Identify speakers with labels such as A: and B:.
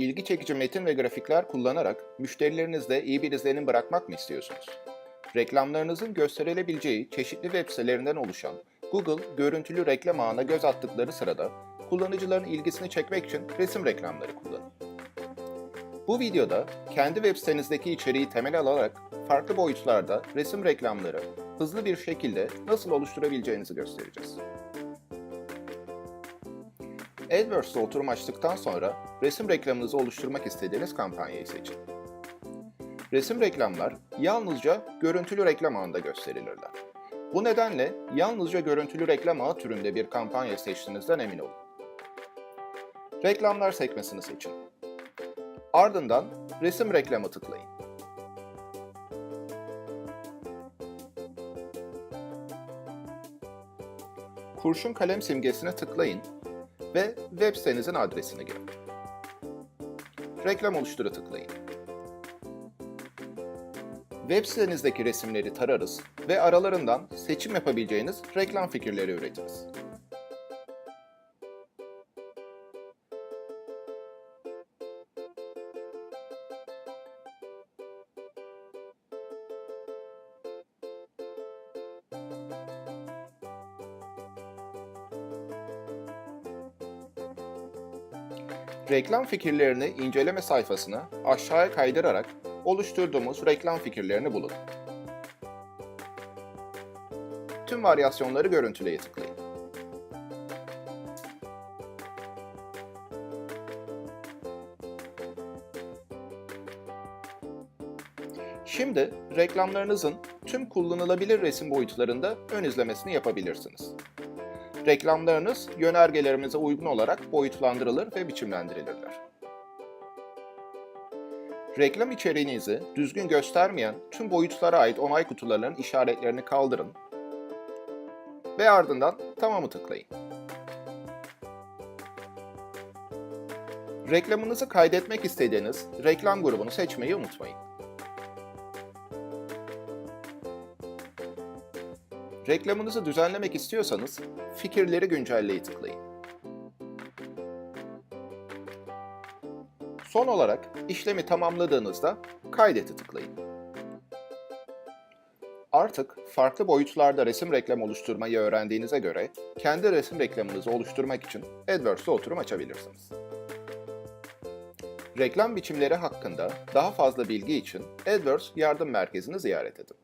A: İlgi çekici metin ve grafikler kullanarak müşterilerinizde iyi bir izlenim bırakmak mı istiyorsunuz? Reklamlarınızın gösterilebileceği çeşitli web sitelerinden oluşan Google görüntülü reklam ağına göz attıkları sırada kullanıcıların ilgisini çekmek için resim reklamları kullanın. Bu videoda kendi web sitenizdeki içeriği temel alarak farklı boyutlarda resim reklamları hızlı bir şekilde nasıl oluşturabileceğinizi göstereceğiz. AdWords'ta oturum açtıktan sonra resim reklamınızı oluşturmak istediğiniz kampanyayı seçin. Resim reklamlar yalnızca görüntülü reklam ağında gösterilirler. Bu nedenle yalnızca görüntülü reklam ağı türünde bir kampanya seçtiğinizden emin olun. Reklamlar sekmesini seçin. Ardından resim reklamı tıklayın. Kurşun kalem simgesine tıklayın ve web sitenizin adresini girin. Reklam oluştura tıklayın. Web sitenizdeki resimleri tararız ve aralarından seçim yapabileceğiniz reklam fikirleri üretiriz. Reklam fikirlerini inceleme sayfasına aşağıya kaydırarak oluşturduğumuz reklam fikirlerini bulun. Tüm varyasyonları görüntüleye tıklayın. Şimdi reklamlarınızın tüm kullanılabilir resim boyutlarında ön izlemesini yapabilirsiniz. Reklamlarınız yönergelerimize uygun olarak boyutlandırılır ve biçimlendirilirler. Reklam içeriğinizi düzgün göstermeyen tüm boyutlara ait onay kutularının işaretlerini kaldırın ve ardından tamamı tıklayın. Reklamınızı kaydetmek istediğiniz reklam grubunu seçmeyi unutmayın. Reklamınızı düzenlemek istiyorsanız fikirleri güncelleyi tıklayın. Son olarak işlemi tamamladığınızda kaydeti tıklayın. Artık farklı boyutlarda resim reklam oluşturmayı öğrendiğinize göre kendi resim reklamınızı oluşturmak için AdWords'ta oturum açabilirsiniz. Reklam biçimleri hakkında daha fazla bilgi için AdWords yardım merkezini ziyaret edin.